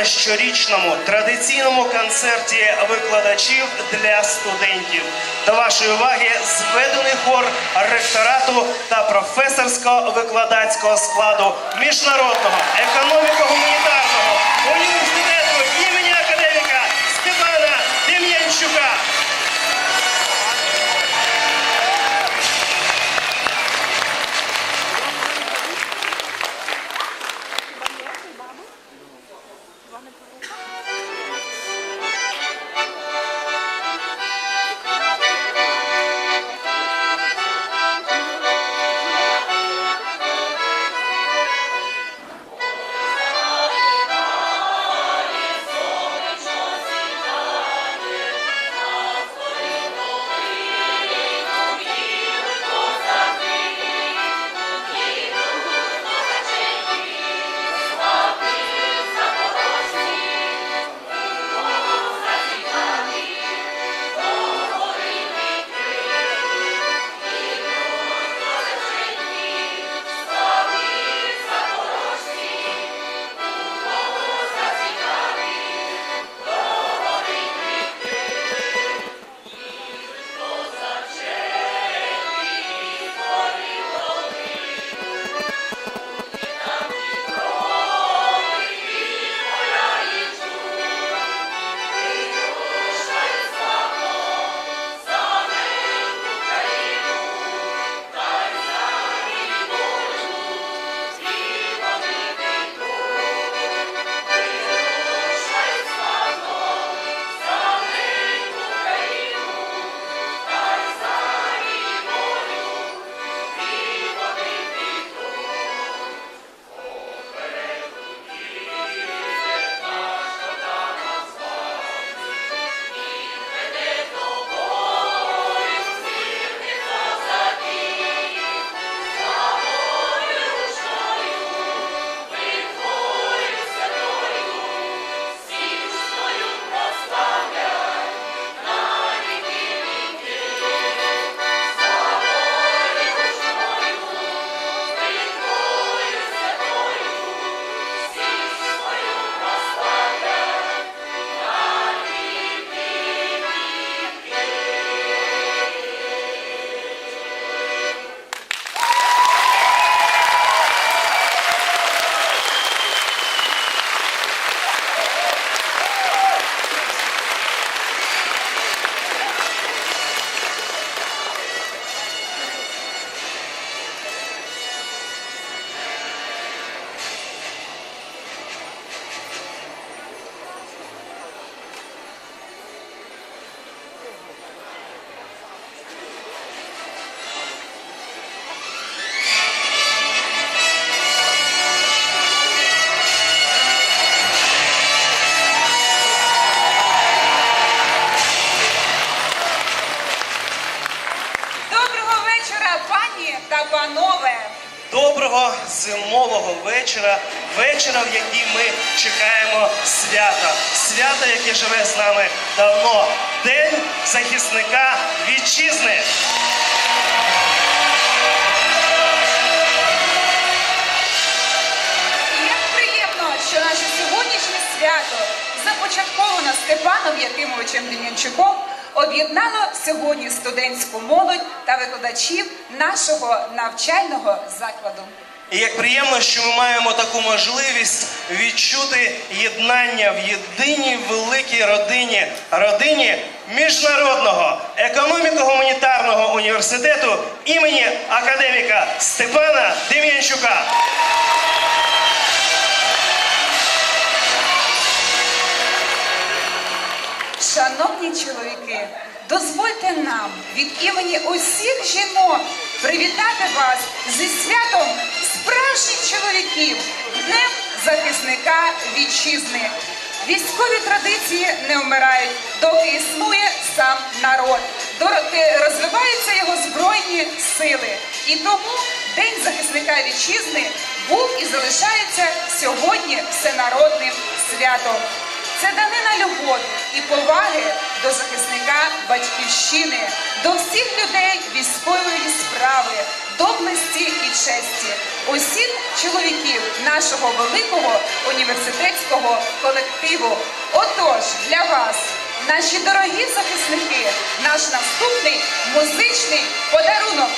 на щорічному традиційному концерті викладачів для студентів. До вашої уваги зведений хор ректорату та професорсько-викладацького складу міжнародного економіко-гуманітарного університету імені академіка Степана Дем'янчука. Пані та панове! Доброго зимового вечора, вечора, в який ми чекаємо свята. Свято, яке живе з нами давно. День захисника вітчизни. Як приємно, що наше сьогоднішнє свято, започатковане Степаном Якимовичем Дем'янчуком, об'єднало сьогодні студентську молодь та викладачів нашого навчального закладу. І як приємно, що ми маємо таку можливість відчути єднання в єдиній великій родині, родині міжнародного економіко-гуманітарного університету імені академіка Степана Дем'янчука. Шановні чоловіки, дозвольте нам від імені усіх жінок привітати вас зі святом справжніх чоловіків, Днем захисника вітчизни. Військові традиції не вмирають, доки існує сам народ, доки розвиваються його збройні сили. І тому День захисника вітчизни був і залишається сьогодні всенародним святом. Це данина любові і поваги до захисника батьківщини, до всіх людей військової справи, доблесті і честі усіх чоловіків нашого великого університетського колективу. Отож, для вас, наші дорогі захисники, наш наступний музичний подарунок.